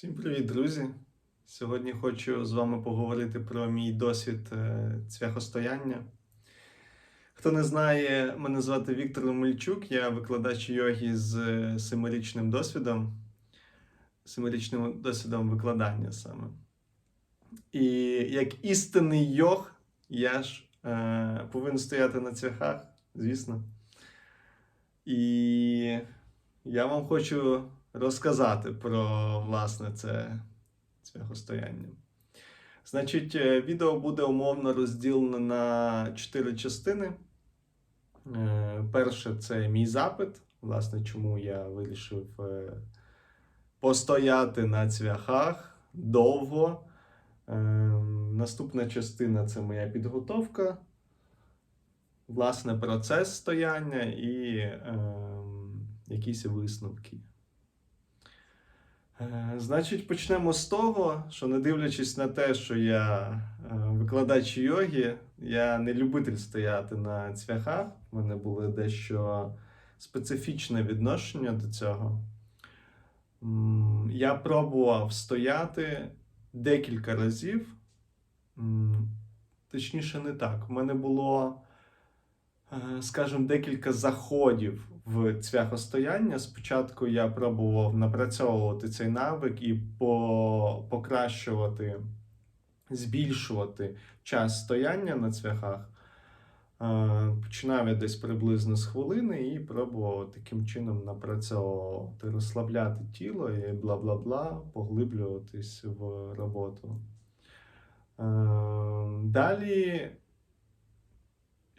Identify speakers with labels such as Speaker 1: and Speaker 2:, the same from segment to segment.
Speaker 1: Всім привіт, друзі! Сьогодні хочу з вами поговорити про мій досвід е, цвяхостояння. Хто не знає, мене звати Віктор Омельчук, я викладач йоги з е, семирічним досвідом, семирічним досвідом викладання саме. І як істинний йог, я ж е, повинен стояти на цвяхах, звісно. І я вам хочу розказати про власне це цвяхостояння. Значить, е, відео буде умовно розділене на чотири частини. Е, Перше це мій запит, власне, чому я вирішив е, постояти на цвяхах довго. Наступна частина це моя підготовка, власне, процес стояння і е, якісь висновки. Е, Значить, почнемо з того, що не дивлячись на те, що я е, викладач йоги, я не любитель стояти на цвяхах. У мене було дещо специфічне відношення до цього. Я пробував стояти декілька разів. Точніше, не так. У мене було, е, скажімо, декілька заходів в цвяхостояння. Спочатку я пробував напрацьовувати цей навик і по- покращувати, збільшувати час стояння на цвяхах. Е, Починав я десь приблизно з хвилини і пробував таким чином напрацьовувати, розслабляти тіло і бла-бла-бла, поглиблюватись в роботу. Е, Далі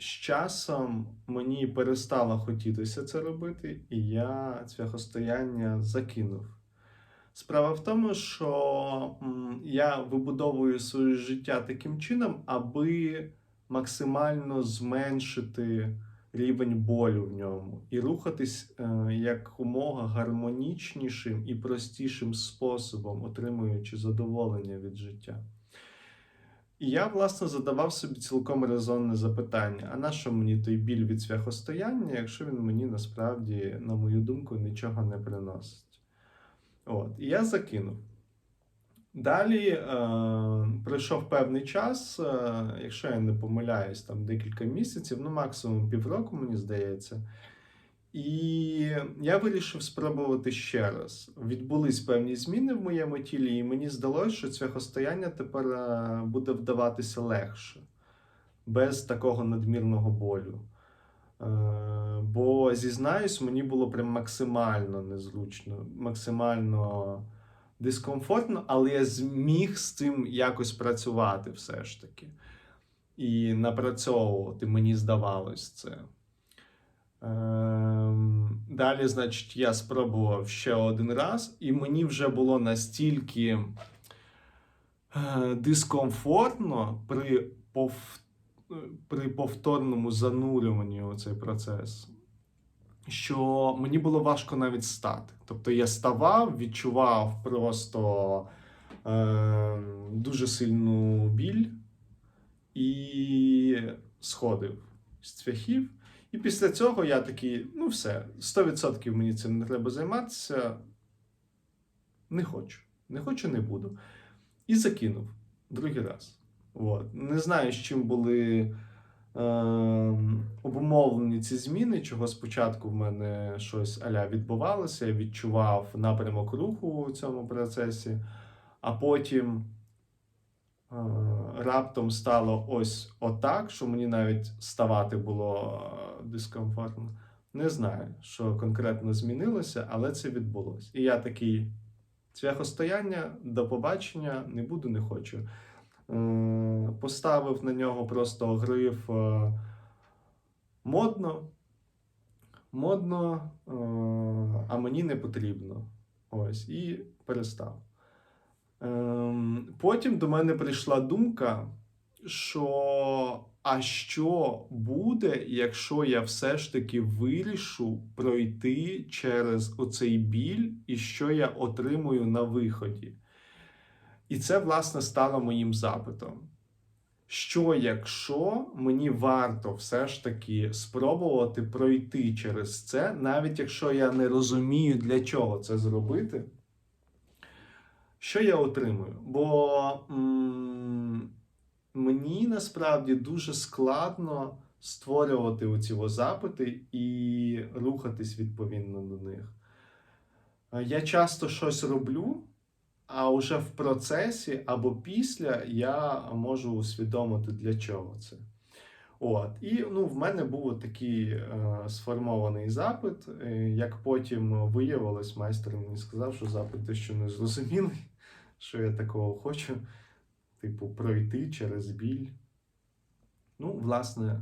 Speaker 1: з часом мені перестало хотітися це робити, і я цвяхостояння закинув. Справа в тому, що я вибудовую своє життя таким чином, аби максимально зменшити рівень болю в ньому і рухатись е, якомога гармонічнішим і простішим способом, отримуючи задоволення від життя. І я, власне, задавав собі цілком резонне запитання: а на що мені той біль від цвяхостояння, якщо він мені насправді, на мою думку, нічого не приносить? От, і я закинув. Далі е, пройшов певний час, е, якщо я не помиляюсь, там декілька місяців, ну максимум півроку, мені здається. І я вирішив спробувати ще раз. Відбулись певні зміни в моєму тілі, і мені здалося, що цвяхостояння тепер е, буде вдаватися легше, без такого надмірного болю. Е, Бо зізнаюсь, мені було прям максимально незручно, максимально дискомфортно, але я зміг з цим якось працювати все ж таки. І напрацьовувати, мені здавалось це. Ем, Далі, значить, я спробував ще один раз, і мені вже було настільки е, дискомфортно при, пов... при повторному занурюванні у цей процес, що мені було важко навіть стати. Тобто я ставав, відчував просто е, дуже сильну біль і сходив з цвяхів. І після цього я такий, ну все, 100% мені цим не треба займатися. Не хочу. Не хочу, не буду. І закинув другий раз. От. Не знаю, з чим були е, обумовлені ці зміни, чого спочатку в мене щось аля відбувалося, я відчував напрямок руху у цьому процесі, а потім. Е, Раптом стало ось отак, що мені навіть ставати було е, дискомфортно. Не знаю, що конкретно змінилося, але це відбулося. І я такий цвяхостояння, до побачення, не буду, не хочу. Е, Поставив на нього просто гриф модно, модно, а мені не потрібно. Ось, і перестав. Ем, Потім до мене прийшла думка, що а що буде, якщо я все ж таки вирішу пройти через оцей біль, і що я отримую на виході? І це, власне, стало моїм запитом. Що якщо мені варто все ж таки спробувати пройти через це, навіть якщо я не розумію, для чого це зробити? Що я отримую? Бо м, мені насправді дуже складно створювати оці запити і рухатись відповідно до них. Е, Я часто щось роблю, а вже в процесі або після я можу усвідомити, для чого це. От. І ну, в мене був такий е, сформований запит. Е, як потім виявилось, майстер мені сказав, що запит дещо не зрозумілий, що я такого хочу, типу, пройти через біль. Ну, власне,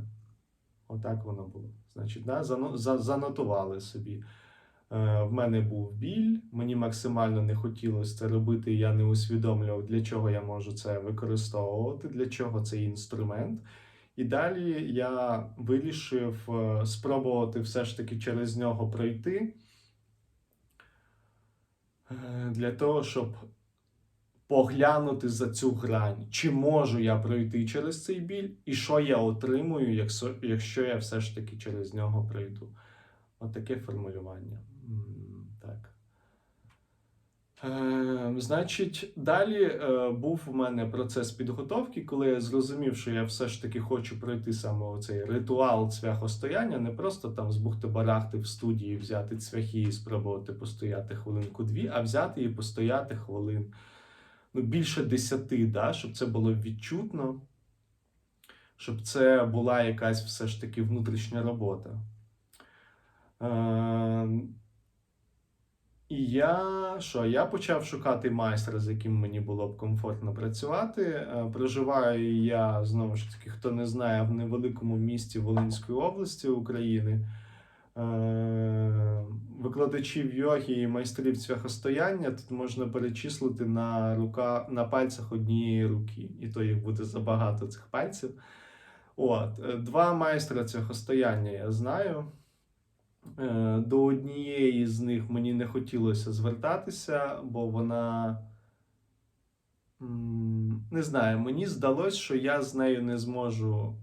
Speaker 1: отак воно було. Значить, да, занотували собі. Е, В мене був біль, мені максимально не хотілося це робити, я не усвідомлював, для чого я можу це використовувати, для чого цей інструмент. І далі я вирішив е, спробувати все ж таки через нього пройти е, для того, щоб поглянути за цю грань, чи можу я пройти через цей біль, і що я отримую, якщо, я все ж таки через нього пройду. Отаке формулювання. Так. Е, значить, далі е, був у мене процес підготовки, коли я зрозумів, що я все ж таки хочу пройти саме цей ритуал цвяхостояння, не просто там збухти-барахти в студії, взяти цвяхи і спробувати постояти хвилинку-дві, а взяти і постояти хвилин ну, більше десяти, да, щоб це було відчутно, щоб це була якась все ж таки внутрішня робота. Е, і я що? Я почав шукати майстра, з яким мені було б комфортно працювати. Е, Проживаю я знову ж таки, хто не знає, в невеликому місті Волинської області України. Е, Викладачів йоги і майстрів цвяхостояння тут можна перечислити на, рука, на пальцях однієї руки, і то їх буде забагато цих пальців. От, е, два майстра цвяхостояння я знаю. Е, До однієї з них мені не хотілося звертатися, бо вона. Не знаю, мені здалось, що я з нею не зможу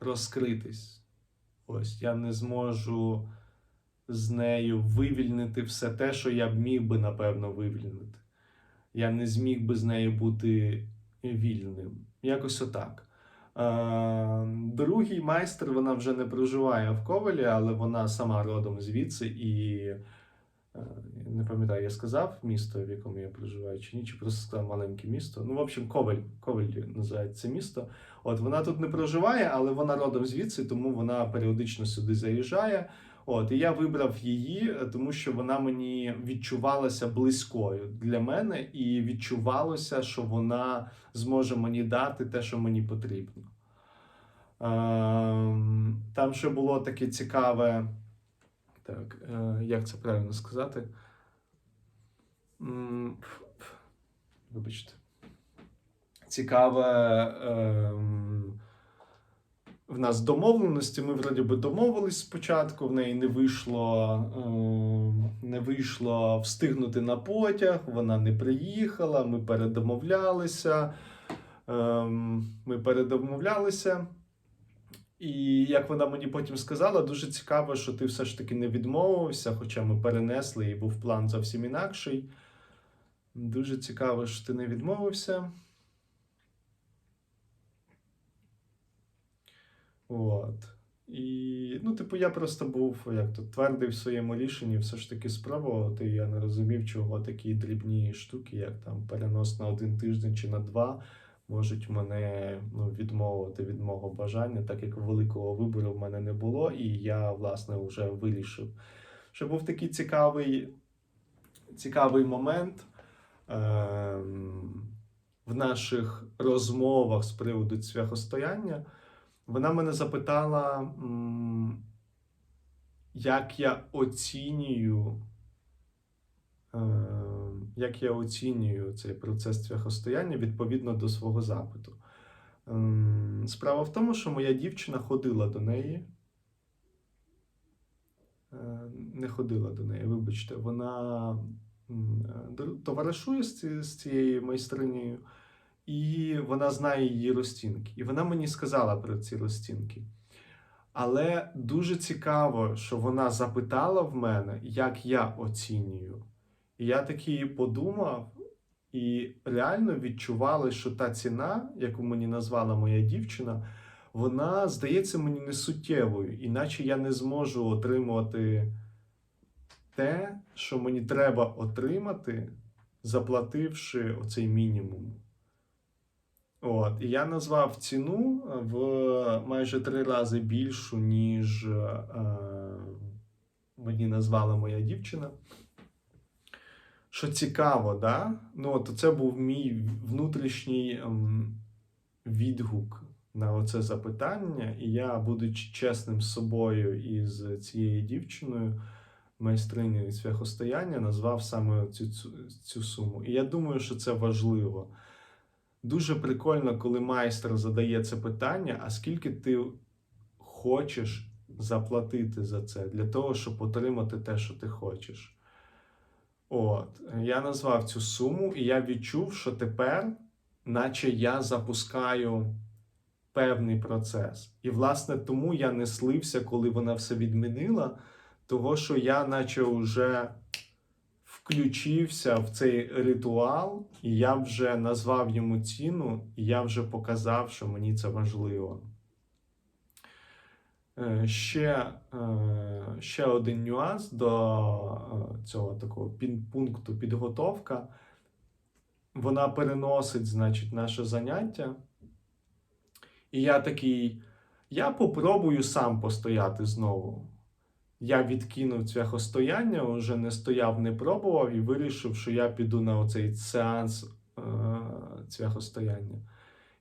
Speaker 1: розкритись. Ось я не зможу з нею вивільнити все те, що я б міг би, напевно, вивільнити. Я не зміг би з нею бути вільним. Якось отак. Е, Другий майстер вона вже не проживає в Ковалі, але вона сама родом звідси і не пам'ятаю, я сказав місто, в якому я проживаю, чи ні, чи просто сказав маленьке місто. Ну, в общем, Коваль, Коваль називається місто. От вона тут не проживає, але вона родом звідси, тому вона періодично сюди заїжджає. От, і я вибрав її, е, тому що вона мені відчувалася близькою для мене, і відчувалося, що вона зможе мені дати те, що мені потрібно. Ем, Там ще було таке цікаве. Так, е, як це правильно сказати? Вибачте. Цікаве. ем, В нас домовленості. Ми вроді би домовились спочатку. В неї не вийшло, ем, не вийшло встигнути на потяг. Вона не приїхала. Ми передомовлялися. Ем, Ми передомовлялися. І як вона мені потім сказала, дуже цікаво, що ти все ж таки не відмовився, хоча ми перенесли і був план зовсім інакший. Дуже цікаво, що ти не відмовився. От. І, ну, типу, я просто був як то твердий в своєму рішенні все ж таки спробувати. Я не розумів, чого такі дрібні штуки, як там перенос на один тиждень чи на два, можуть мене ну, відмовити від мого бажання, так як великого вибору в мене не було, і я, власне, вже вирішив. Що був такий цікавий, цікавий момент ем, в наших розмовах з приводу цвяхостояння. Вона мене запитала, як я оцінюю, е, як я оцінюю цей процес цвяхостояння відповідно до свого запиту. Ем, Справа в тому, що моя дівчина ходила до неї. Е, Не ходила до неї, вибачте, вона е, товаришує з цією майстринею, і вона знає її розцінки. І вона мені сказала про ці розцінки. Але дуже цікаво, що вона запитала в мене, як я оцінюю. Я такий подумав І реально відчували, що та ціна, яку мені назвала моя дівчина, вона здається мені несуттєвою, іначе я не зможу отримувати те, що мені треба отримати, заплативши оцей мінімум. От, і я назвав ціну в майже три рази більшу, ніж е, мені назвала моя дівчина. Що цікаво, да? ну, от це був мій внутрішній ем, відгук на оце запитання, і я, будучи чесним з собою і з цією дівчиною, майстринею цвяхостояння, назвав саме цю, цю, цю суму. І я думаю, що це важливо. Дуже прикольно, коли майстер задає це питання, а скільки ти хочеш заплатити за це для того, щоб отримати те, що ти хочеш. От, я назвав цю суму, і я відчув, що тепер, наче я запускаю певний процес. І, власне, тому я не слився, коли вона все відмінила, того, що я, наче, вже включився в цей ритуал, і я вже назвав йому ціну, і я вже показав, що мені це важливо. Е, Ще, е, ще один нюанс до е, цього такого пункту підготовка. Вона переносить, значить, наше заняття. І я такий, я попробую сам постояти знову. Я відкинув цвяхостояння, вже не стояв, не пробував і вирішив, що я піду на оцей сеанс е, цвяхостояння.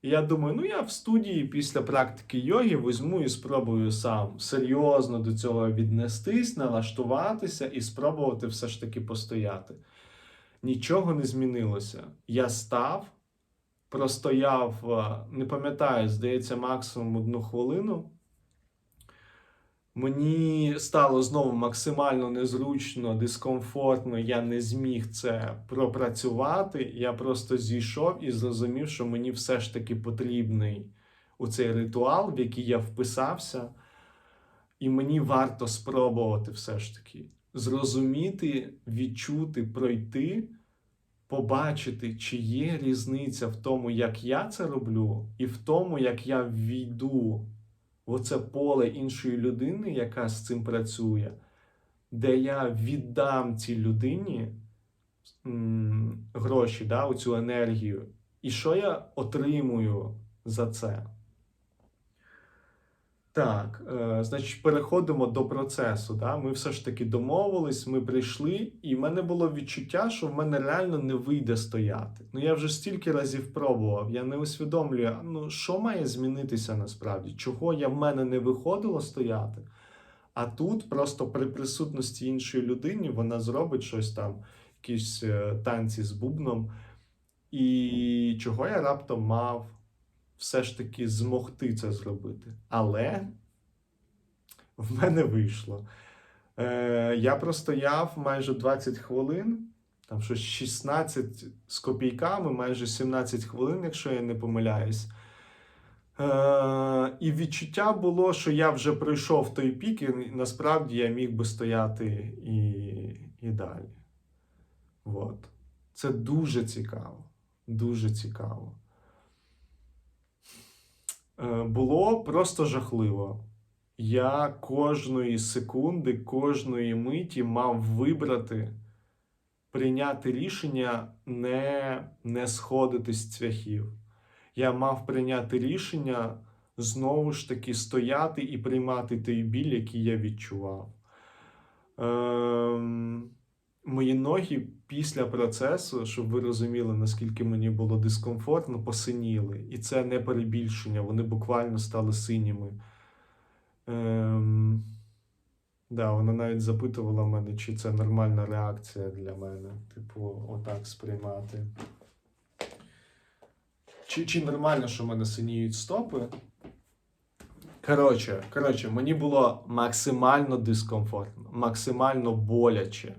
Speaker 1: І я думаю, ну я в студії після практики йоги візьму і спробую сам серйозно до цього віднестись, налаштуватися і спробувати все ж таки постояти. Нічого не змінилося. Я став, простояв, е, не пам'ятаю, здається, максимум одну хвилину. Мені стало знову максимально незручно, дискомфортно, я не зміг це пропрацювати. Я просто зійшов і зрозумів, що мені все ж таки потрібний у цей ритуал, в який я вписався, і мені варто спробувати все ж таки зрозуміти, відчути, пройти, побачити, чи є різниця в тому, як я це роблю, і в тому, як я ввійду оце поле іншої людини, яка з цим працює, де я віддам цій людині гроші, да, оцю енергію. І що я отримую за це? Так, е, значить, переходимо до процесу. Да? Ми все ж таки домовились, ми прийшли, і в мене було відчуття, що в мене реально не вийде стояти. Ну я вже стільки разів пробував, я не усвідомлюю, ну що має змінитися насправді, чого я в мене не виходило стояти. А тут просто при присутності іншої людини вона зробить щось там, якісь е, танці з бубном. І чого я раптом мав все ж таки змогти це зробити. Але в мене вийшло. Е, я простояв майже 20 хвилин, там щось 16 з копійками, майже 17 хвилин, якщо я не помиляюсь. Е, і відчуття було, що я вже пройшов той пік, і насправді я міг би стояти і, і далі. От. Це дуже цікаво. Дуже цікаво. Е, Було просто жахливо. Я кожної секунди, кожної миті мав вибрати, прийняти рішення не, не сходити з цвяхів. Я мав прийняти рішення знову ж таки стояти і приймати той біль, який я відчував. Ем, мої ноги після процесу, щоб ви розуміли, наскільки мені було дискомфортно, посиніли. І це не перебільшення, вони буквально стали синіми. Ем, да, вона навіть запитувала мене, чи це нормальна реакція для мене. Типу, отак сприймати. Чи, чи нормально, що в мене синіють стопи? Коротше, коротше, мені було максимально дискомфортно, максимально боляче.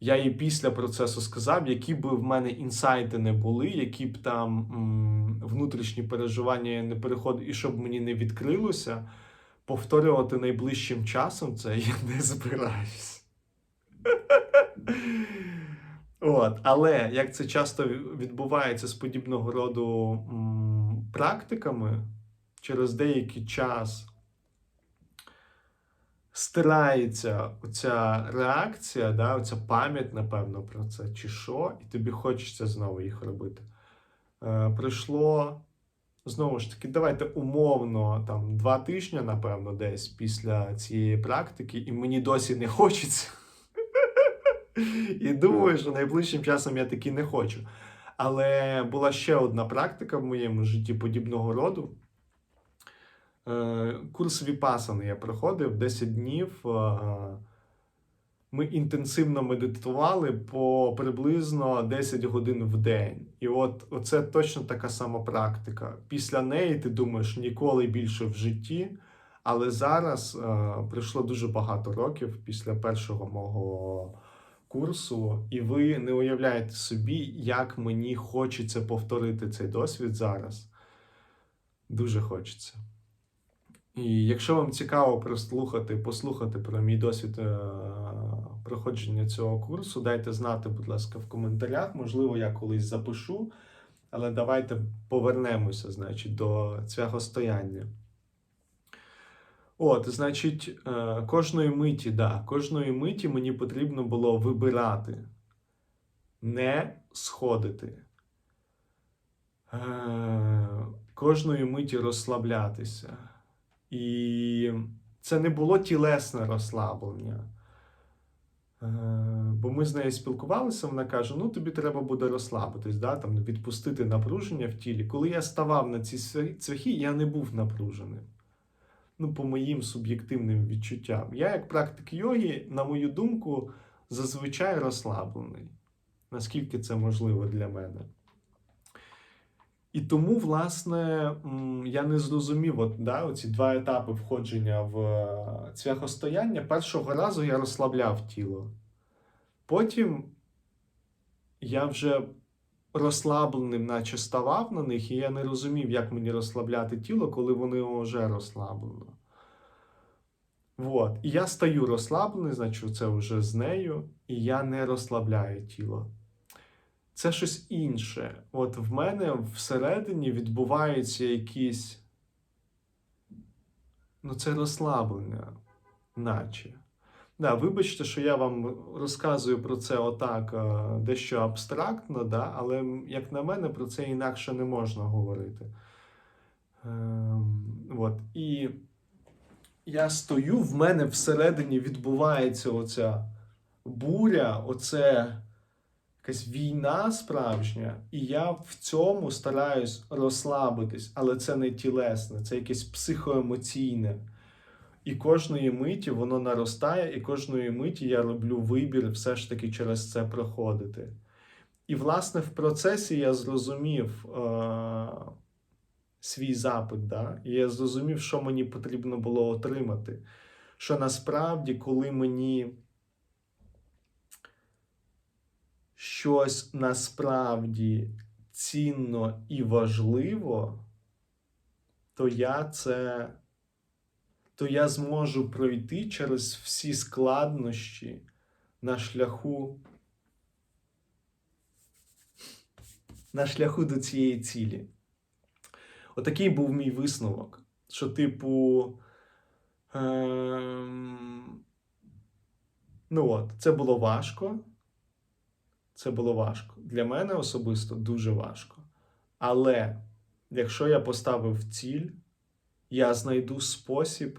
Speaker 1: Я їй після процесу сказав, які б в мене інсайти не були, які б там м, внутрішні переживання не переходив, і щоб мені не відкрилося, повторювати найближчим часом це я не збираюсь. От, але як це часто відбувається з подібного роду м, практиками, через деякий час стирається оця реакція, да, оця пам'ять, напевно, про це, чи що, і тобі хочеться знову їх робити. Е, пройшло, знову ж таки, давайте умовно, там, два тижні, напевно, десь після цієї практики, і мені досі не хочеться. І думаю, що найближчим часом я таки не хочу. Але була ще одна практика в моєму житті подібного роду. Е, Курс Віпасани я проходив 10 днів. е, Ми інтенсивно медитували по приблизно 10 годин в день. І от це точно така сама практика. Після неї ти думаєш ніколи більше в житті. Але зараз е, пройшло дуже багато років після першого мого курсу, і ви не уявляєте собі, як мені хочеться повторити цей досвід зараз. Дуже хочеться. І якщо вам цікаво прослухати, послухати про мій досвід е, проходження цього курсу, дайте знати, будь ласка, в коментарях. Можливо, я колись запишу, але давайте повернемося, значить, до цього стояння. От, значить, е, кожної миті, да, кожної миті мені потрібно було вибирати, не сходити. Е, Кожної миті розслаблятися. І це не було тілесне розслаблення. Е, Бо ми з нею спілкувалися, вона каже: ну тобі треба буде розслабитись, да? там, відпустити напруження в тілі. Коли я ставав на ці цвяхи, я не був напруженим. Ну, по моїм суб'єктивним відчуттям. Я, як практик йоги, на мою думку, зазвичай розслаблений. Наскільки це можливо для мене. І тому, власне, я не зрозумів от, да, оці два етапи входження в е, цвяхостояння. Першого разу я розслабляв тіло. Потім я вже розслабленим, наче ставав на них, і я не розумів, як мені розслабляти тіло, коли вони вже розслаблено. Вот. І я стаю розслаблений, значить, це вже з нею, і я не розслабляю тіло. Це щось інше. От в мене всередині відбуваються якісь. Ну, це розслаблення, наче. Да, вибачте, що я вам розказую про це отак е, дещо абстрактно, да, але, як на мене, про це інакше не можна говорити. Ем, от. І я стою, в мене всередині відбувається оця буря, оце якась війна справжня, і я в цьому стараюсь розслабитись, але це не тілесне, це якесь психоемоційне. І кожної миті воно наростає, і кожної миті я роблю вибір все ж таки через це проходити. І, власне, в процесі я зрозумів е- свій запит, да? і я зрозумів, що мені потрібно було отримати. Що насправді, коли мені щось насправді цінно і важливо, то я це то я зможу пройти через всі складнощі на шляху на шляху до цієї цілі. Отакий був мій висновок. Що, типу, ем, ну от, це було важко. Це було важко. Для мене особисто дуже важко. Але якщо я поставив ціль, я знайду спосіб.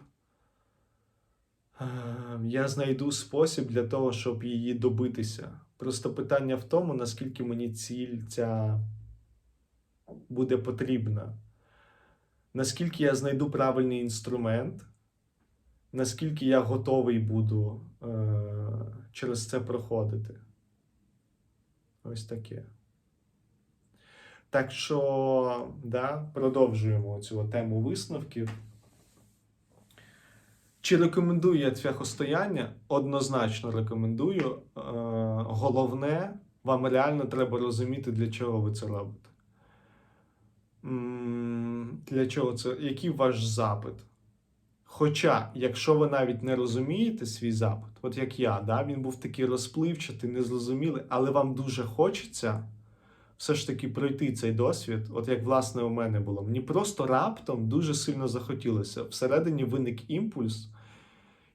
Speaker 1: Ем, Я знайду спосіб для того, щоб її добитися. Просто питання в тому, наскільки мені ціль ця буде потрібна. Наскільки я знайду правильний інструмент, наскільки я готовий буду е- через це проходити. Ось таке. Так що, да, продовжуємо цю тему висновків. Чи рекомендую я цвяхостояння? Однозначно рекомендую. Е, головне, вам реально треба розуміти, для чого ви це робите. Для чого це? Який ваш запит? Хоча, якщо ви навіть не розумієте свій запит, от як я, да, він був такий розпливчатий, незрозумілий, але вам дуже хочеться все ж таки пройти цей досвід, от як власне у мене було. Мені просто раптом дуже сильно захотілося. Всередині виник імпульс,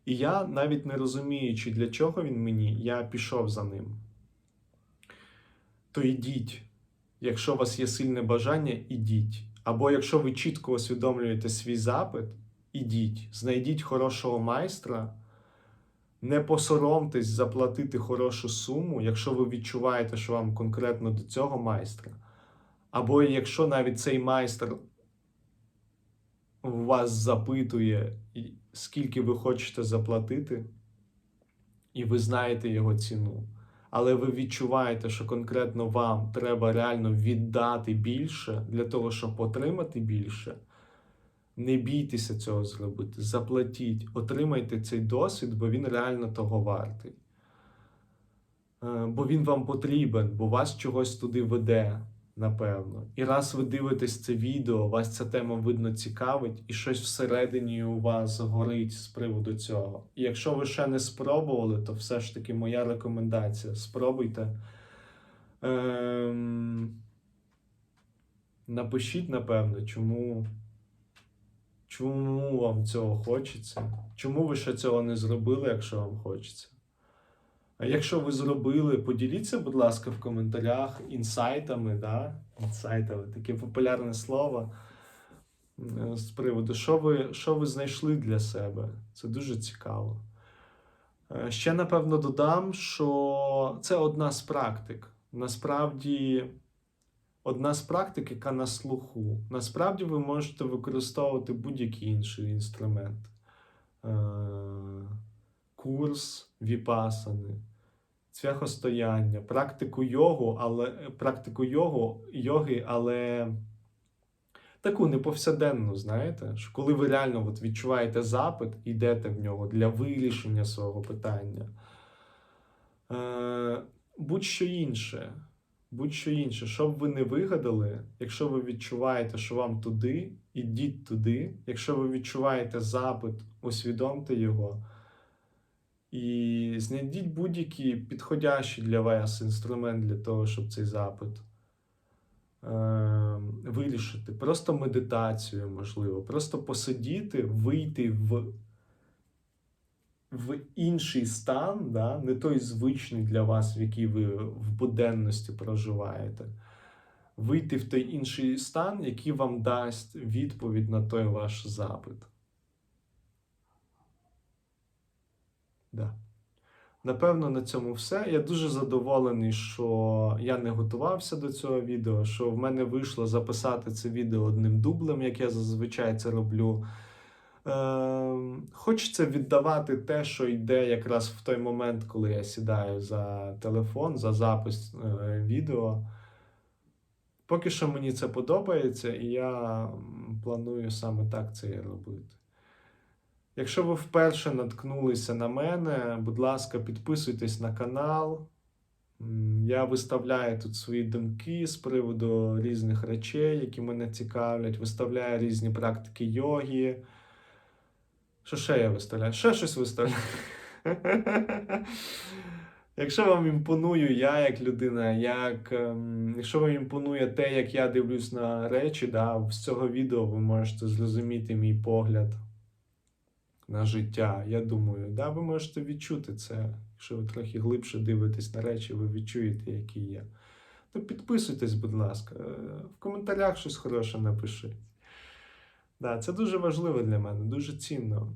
Speaker 1: і я, навіть не розуміючи, для чого він мені, я пішов за ним. То йдіть. Якщо у вас є сильне бажання, ідіть. Або якщо ви чітко усвідомлюєте свій запит, ідіть, знайдіть хорошого майстра, не посоромтесь заплатити хорошу суму, якщо ви відчуваєте, що вам конкретно до цього майстра. Або якщо навіть цей майстер вас запитує, скільки ви хочете заплатити, і ви знаєте його ціну. Але ви відчуваєте, що конкретно вам треба реально віддати більше для того, щоб отримати більше. Не бійтеся цього зробити, заплатіть, отримайте цей досвід, бо він реально того вартий. Е, Бо він вам потрібен, бо вас чогось туди веде, напевно. І раз ви дивитесь це відео, вас ця тема видно цікавить, і щось всередині у вас горить з приводу цього. І якщо ви ще не спробували, то все ж таки моя рекомендація: спробуйте. Ем... Напишіть, напевно, чому. Чому вам цього хочеться? Чому ви ще цього не зробили, якщо вам хочеться? А якщо ви зробили, поділіться, будь ласка, в коментарях інсайтами, да? інсайтами, таке популярне слово е, з приводу, що ви, що ви знайшли для себе. Це дуже цікаво. Е, Ще, напевно, додам, що це одна з практик. Насправді, одна з практик, яка на слуху. Насправді ви можете використовувати будь-який інший інструмент. Е, Курс віпасани, цвяхостояння, практику йогу, але практику йогу, йоги, але таку неповсяденну, знаєте, що коли ви реально от відчуваєте запит, йдете в нього для вирішення свого питання. Е, будь-що інше, будь-що інше, що б ви не вигадали, якщо ви відчуваєте, що вам туди, ідіть туди. Якщо ви відчуваєте запит, усвідомте його. І знайдіть будь-який підходящий для вас інструмент для того, щоб цей запит е, вирішити. Просто медитацію, можливо, просто посидіти, вийти в, в інший стан, да? не той звичний для вас, в який ви в буденності проживаєте. Вийти в той інший стан, який вам дасть відповідь на той ваш запит. Да. Напевно, на цьому все. Я дуже задоволений, що я не готувався до цього відео, що в мене вийшло записати це відео одним дублем, як я зазвичай це роблю. Е, хочеться віддавати те, що йде якраз в той момент, коли я сідаю за телефон, за запис е, відео. Поки що мені це подобається, і я планую саме так це робити. Якщо ви вперше наткнулися на мене, будь ласка, підписуйтесь на канал. Я виставляю тут свої думки з приводу різних речей, які мене цікавлять. Виставляю різні практики йоги. Що ще я виставляю? Ще щось виставляю. Якщо вам імпоную я як людина, як, ем, якщо вам імпонує те, як я дивлюсь на речі, да, з цього відео ви можете зрозуміти мій погляд на життя. Я думаю, да, ви можете відчути це. Якщо ви трохи глибше дивитесь на речі, ви відчуєте, які є. То підписуйтесь, будь ласка, е, в коментарях щось хороше напишіть. Да, це дуже важливо для мене, дуже цінно.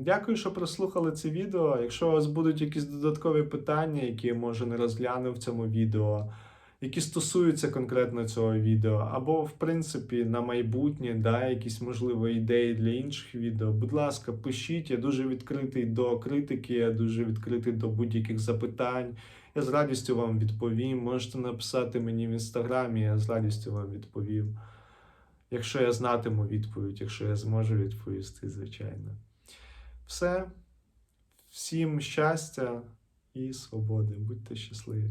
Speaker 1: Дякую, що прослухали це відео. Якщо у вас будуть якісь додаткові питання, які я може не розглянув в цьому відео, які стосуються конкретно цього відео, або, в принципі, на майбутнє, да, якісь можливо ідеї для інших відео. Будь ласка, пишіть. Я дуже відкритий до критики, я дуже відкритий до будь-яких запитань. Я з радістю вам відповім. Можете написати мені в інстаграмі, я з радістю вам відповім. Якщо я знатиму відповідь, якщо я зможу відповісти, звичайно. Все. Всім щастя і свободи. Будьте щасливі.